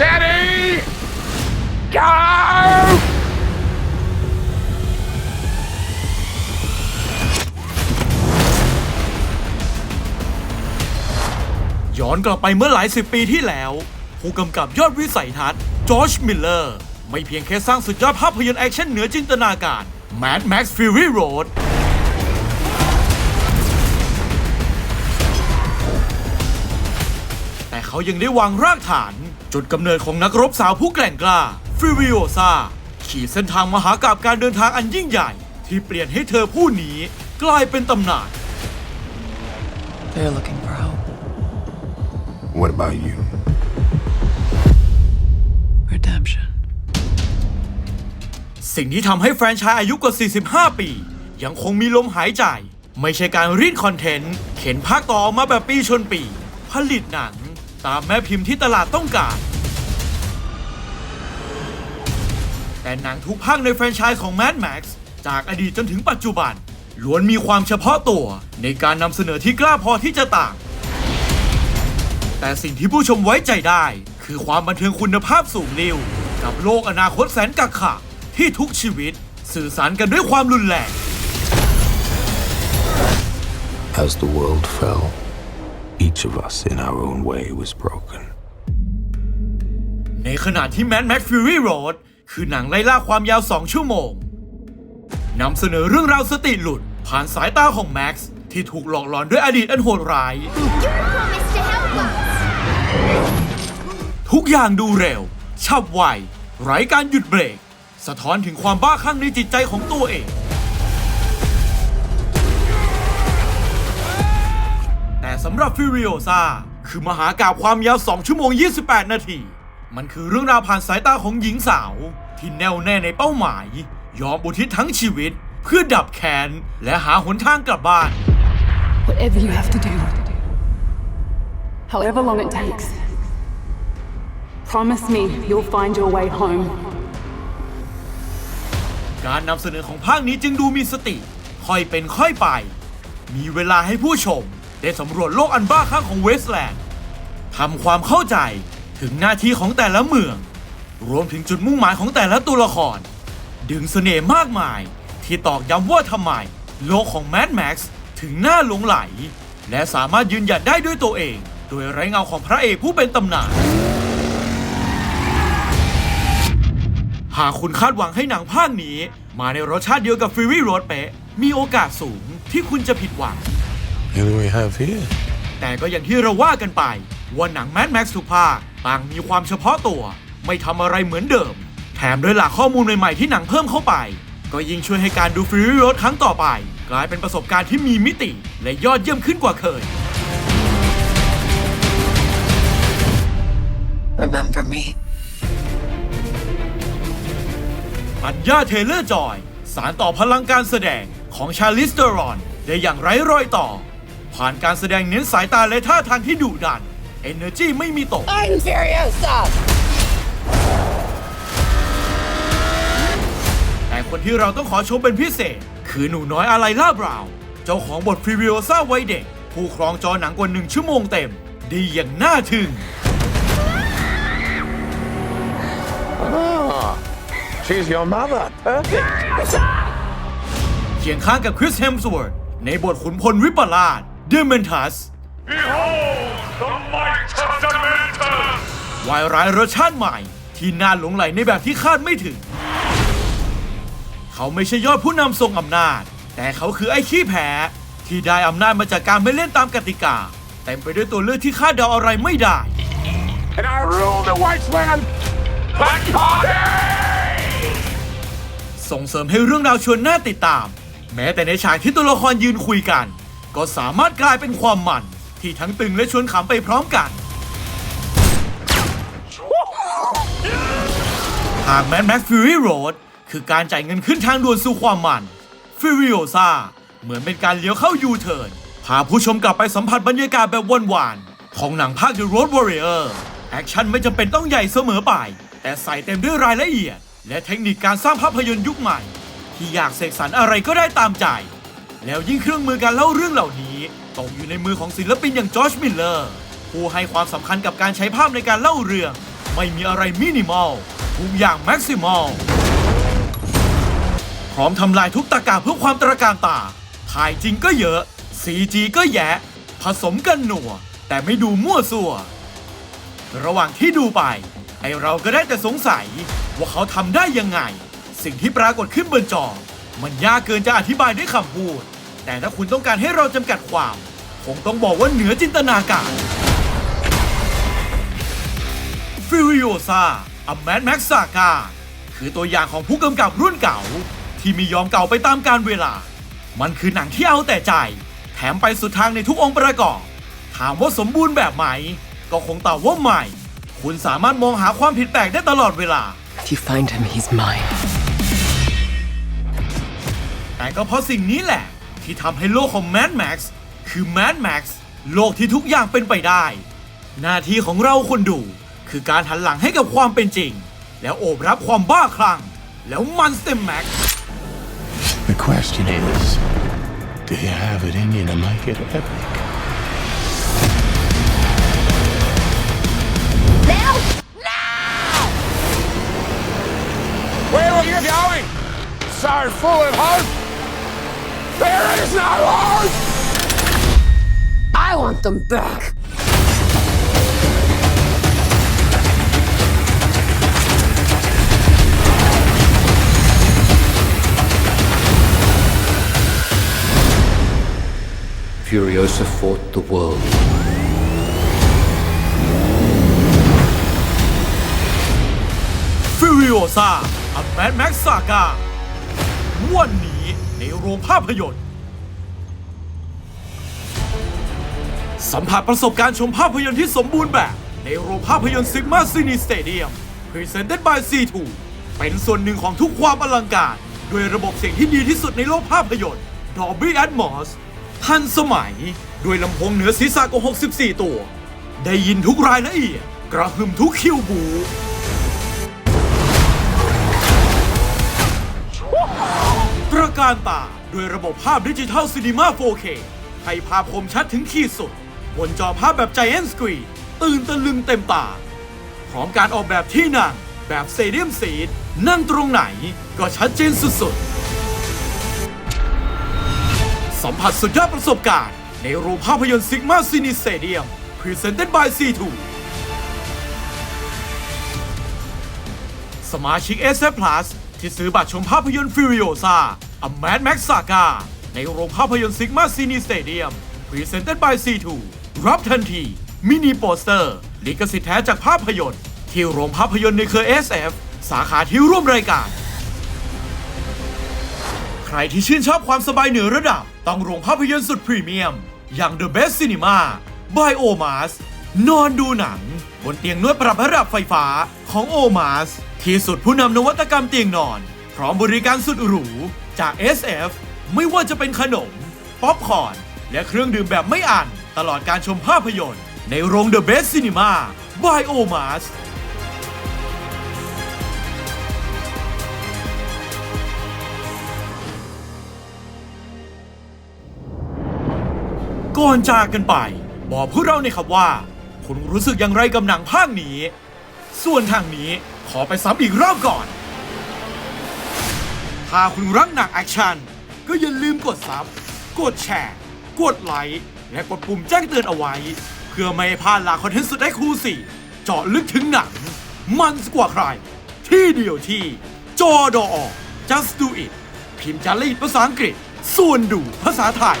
Steady! Go! ย้อนกลับไปเมื่อหลายสิบปีที่แล้ว ผู้กำกับยอดวิสัยทัศน์จอร์จมิลเลอร์ ไม่เพียงแค่สร้างสุดยอดภาพยนตร์แอคชั่นเหนือจินตนาการ Mad Max Fury Road แต่เขายังได้วางรากฐาน จุดกำเนิดของนักรบสาวผู้แกร่งกล้าฟิริโอซาขี่เส้นทางมหากาบการเดินทางอันยิ่งใหญ่ ที่เปลี่ยนให้เธอผู้นี้กลายเป็นตำนาน They're looking for hope. What about you? Redemption. สิ่งที่ทำให้แฟรนไชส์อายุกว่า 45 ปี ยังคงมีลมหายใจ ไม่ใช่การรีดคอนเทนต์ เข็นภาคต่อออกมาแบบปีชนปี ผลิตหนัง ตามแม่พิมพ์ที่ตลาดต้องการ แต่หนังทุกภาคในแฟรนไชส์ของ Mad Max จากอดีตจนถึงปัจจุบัน ล้วนมีความเฉพาะตัวในการนำเสนอที่กล้าพอที่จะต่าง แต่สิ่งที่ผู้ชมไว้ใจได้ คือความบันเทิงคุณภาพสูงลิ่วกับโลกอนาคตแสนกักขะที่ทุกชีวิตสื่อสารกันด้วยความรุนแรง As the world fell, each of us in our own way was broken. ในขณะที่ Mad Max Fury Road คือหนังไล่ล่าความยาว 2 ชั่วโมงนำเสนอเรื่องราวสติหลุด ผ่านสายตาของแม็กซ์ที่ถูกหลอกหลอนด้วยอดีตอันโหดร้าย promised to help us. ทุกอย่างดูเร็วฉับไวไร้การหยุดเบรก สะท้อนถึงความบ้าคลั่งในจิตใจของตัวเอง สำหรับฟิริโอซาคือมหากาบความยาว 2 ชั่วโมง 28 นาที มันคือเรื่องราวผ่านสายตาของหญิงสาว ที่แน่วแน่ในเป้าหมาย ยอมอุทิศทั้งชีวิต เพื่อดับแค้นและหาหนทางกลับบ้าน Whatever you have to do, however long it takes, promise me you'll find your way home. การนำเสนอของภาคนี้จึงดูมีสติ ค่อยเป็นค่อยไป มีเวลาให้ผู้ชม ได้สำรวจโลกอันบ้าคลั่งของเวสแลนด์ทำความเข้าใจถึงหน้าที่ของแต่ละเมือง รวมถึงจุดมุ่งหมายของแต่ละตัวละคร ดึงเสน่ห์มากมาย ที่ตอกย้ำว่าทำไม โลกของแมดแม็กซ์ถึงน่าหลงไหล และสามารถยืนหยัดได้ด้วยตัวเอง โดยไร้เงาของพระเอกผู้เป็นตำนาน หากคุณคาดหวังให้หนังภาคนี้ มาในรสชาติเดียวกับ Fury Road เป๊ะมีโอกาสสูงที่คุณจะผิดหวัง And we have here. แต่ก็อย่างที่เราว่ากันไป ว่าหนัง Mad Max ทุกภาคต่างมีความเฉพาะตัว ไม่ทำอะไรเหมือนเดิม แถมด้วยหลักข้อมูลใหม่ ๆ ที่หนังเพิ่มเข้าไป ก็ยิ่งช่วยให้การดู Fury Road ครั้งต่อไป กลายเป็นประสบการณ์ที่มีมิติ และยอดเยี่ยมขึ้นกว่าเคย Remember me. ปัญญาเทเลอร์จอย สารต่อพลังการแสดงของชาลิสเตอรอน ได้อย่างไร้รอยต่อ ผ่านการแสดงเน้นสายตาและท่าทางที่ดุดัน Energy ไม่มีตก I'm Furiosa. แต่คนที่เราต้องขอชมเป็นพิเศษ คือหนูน้อยอะไรล่าบราวน์เจ้าของบทฟริวิโอซาวัยเด็ก ผู้ครองจอหนังกว่าหนึ่งชั่วโมงเต็ม ดีอย่างน่าทึ่ง She's your mother. Perfect. เคียงข้างกับคริสเฮมสว o ร์ในบทขุนพลวิปลาส เดเมนทัส Behold the might of Dementor! วายร้ายรสชาติใหม่ ที่น่าหลงไหลในแบบที่คาดไม่ถึง เขาไม่ใช่ยอดผู้นำทรงอำนาจ แต่เขาคือไอ้ขี้แพ้ที่ได้อำนาจมาจากการไม่เล่นตามกติกา เต็มไปด้วยตัวเลือกที่คาดเดาอะไรไม่ได้ And I rule the wasteland. Black Party! ส่งเสริมให้เรื่องราวชวนน่าติดตาม แม้แต่ในฉากที่ตัวละครยืนคุยกัน ก็สามารถกลายเป็นความมัน ที่ทั้งตึงและชวนขำไปพร้อมกันหาก Mad Max Fury Road คือการจ่ายเงินขึ้นทางด่วนสู่ความมัน Furiosa เหมือนเป็นการเลี้ยวเข้ายูเทิร์นพาผู้ชมกลับไปสัมผัสบรรยากาศแบบหวานๆของหนังภาค The Road Warrior แอคชั่นไม่จำเป็นต้องใหญ่เสมอไป แต่ใส่เต็มด้วยรายละเอียด และเทคนิคการสร้างภาพยนตร์ยุคใหม่ ที่อยากเสกสรรอะไรก็ได้ตามใจ แล้วยิ่งเครื่องมือการเล่าเรื่องเหล่านี้ตกอยู่ในมือของศิลปินอย่างจอร์จมิลเลอร์ ผู้ให้ความสำคัญกับการใช้ภาพในการเล่าเรื่อง ไม่มีอะไรมินิมอลทุกอย่างแม็กซิมอลพร้อมทำลายทุกตะกาเพื่อความตระการตา ถ่ายจริงก็เยอะ CG ก็แยะ ผสมกันหนัว แต่ไม่ดูมั่วซั่ว ระหว่างที่ดูไป ไอเราก็ได้แต่สงสัย ว่าเขาทำได้ยังไง สิ่งที่ปรากฏขึ้นบนจอ มันยากเกินจะอธิบายด้วยคำพูด แต่ถ้าคุณต้องการให้เราจำกัดความ คงต้องบอกว่าเหนือจินตนาการฟิริโอซาอัมแมนแม็กซากาคือตัวอย่างของผู้กำกับรุ่นเก่า ที่ไม่ยอมเก่าไปตามกาลเวลา มันคือหนังที่เอาแต่ใจ แถมไปสุดทางในทุกองค์ประกอบ ถามว่าสมบูรณ์แบบไหม ก็คงตอบว่าไม่ คุณสามารถมองหาความผิดแปลกได้ตลอดเวลา If you find him, he's mine. แต่ก็เพราะสิ่งนี้แหละ ที่ทำให้โลกของแมนแม็กซ์คือแมนแม็กซ์โลกที่ทุกอย่างเป็นไปได้ หน้าที่ของเราคนดู คือการหันหลังให้กับความเป็นจริง แล้วโอบรับความบ้าคลั่ง แล้วมันเต็มแม็กซ์ The question is, do you have it in you to make it epic? Now? Where are you going? So full of hope. Want them back. Furiosa fought the world. f u r i o s a A Mad Max Saga วันนี้ในโรงภาพยนตร์ สัมผัสประสบการณ์ชมภาพยนตร์ที่สมบูรณ์แบบ ในโรงภาพยนตร์ซิกมาซินีสเตเดียม Presented by C2 เป็นส่วนหนึ่งของทุกความอลังการ ด้วยระบบเสียงที่ดีที่สุดในโลกภาพยนตร์ Dolby Atmos ทันสมัย ด้วยลำโพงเหนือศีรษะกว่า64 ตัว ได้ยินทุกรายละเอียด กระหึ่มทุกคิวบูตระการตาด้วยระบบภาพดิจิทัลซีนีมา 4K ให้ภาพคมชัดถึงขีดสุด บนจอภาพแบบ Giant Screen ตื่นตะลึงเต็มตา พร้อมการออกแบบที่นั่งแบบเซเดียมซีดนั่งตรงไหนก็ชัดเจนสุดๆ สัมผัสสุดยอดประสบการณ์ ในโรงภาพยนตร์ซิกมาซินิสเตเดียม Presented by C2 สมาชิก s f Plus ที่ซื้อบัตรชมภาพยนตร์ Furiosa A Mad Max Saga ในโรงภาพยนตร์ Sigma Cine Stadium Presented by C2 รับทันที มินิโปสเตอร์ ลิขสิทธิ์แท้จากภาพยนตร์ ที่โรงภาพยนตร์ในเครือ SF สาขาที่ร่วมรายการ ใครที่ชื่นชอบความสบายเหนือระดับ ต้องโรงภาพยนตร์สุดพรีเมียม อย่าง The Best Cinema by Omas นอนดูหนัง บนเตียงนวดปรับระดับไฟฟ้าของ Omas ที่สุดผู้นำนวัตกรรมเตียงนอน พร้อมบริการสุดหรูจาก SF ไม่ว่าจะเป็นขนม ป๊อปคอร์นและเครื่องดื่มแบบไม่อั้น ตลอดการชมภาพยนตร์ ในโรง The Best Cinema by Omas ก่อนจากกันไป บอกพวกเราในอยครับว่า คุณรู้สึกอย่างไรกับหนังภาคนี้ ส่วนทางนี้ขอไปซ้ำอีกรอบก่อน ถ้าคุณรักหนังแอคชั่นก็อย่าลืมกดซับกดแชร์ กดไลค์ และกดปุ่มแจ้งเตือนเอาไว้ เพื่อไม่ให้พลาดหลากคอนเทนต์สุดได้คู่สี่เจาะลึกถึงหนัง มันกว่าใคร ที่เดียวที่ จอดอ just do it พิมพ์จารีตภาษาอังกฤษ ส่วนดูภาษาไทย